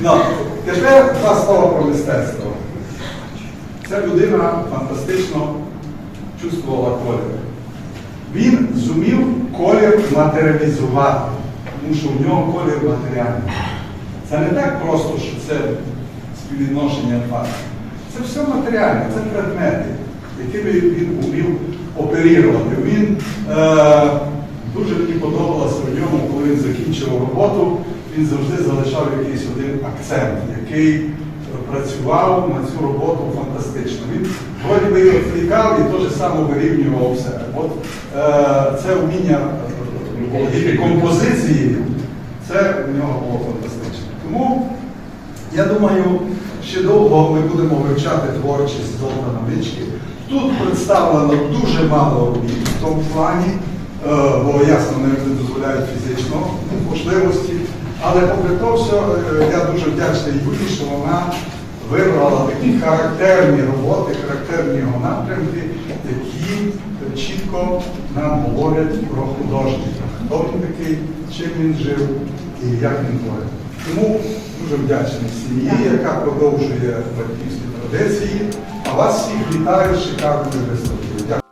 Ну, тепер два слова про мистецтво. Ця людина фантастично чувствувала колір. Він зумів колір матеріалізувати, тому що в нього колір матеріальний. Це не так просто, що це співвідношення фактів. Це все матеріальне, це предмети, якими він умів оперувати. Він е, дуже мені подобалося в ньому, коли він закінчив роботу, він завжди залишав якийсь один акцент, який працював на цю роботу фантастично. Він вроді би і відвлікав і теж саме вирівнював все. От е, це вміння е, композицією, це у нього було фантастично. Тому я думаю, ще довго ми будемо вивчати творчість Золтана Мички. Тут представлено дуже мало робіт в тому плані, е, бо ясно не дозволяють фізично можливості. Але попри то все, е, я дуже вдячний Юлі, що вона вибрала такі характерні роботи, характерні його напрямки, які чітко нам говорять про художника. Хто він такий, чим він жив і як він творив. Тому дуже вдячний сім'ї, яка продовжує батьківські традиції. А вас всіх вітаю з шикарною виставкою. Дякую.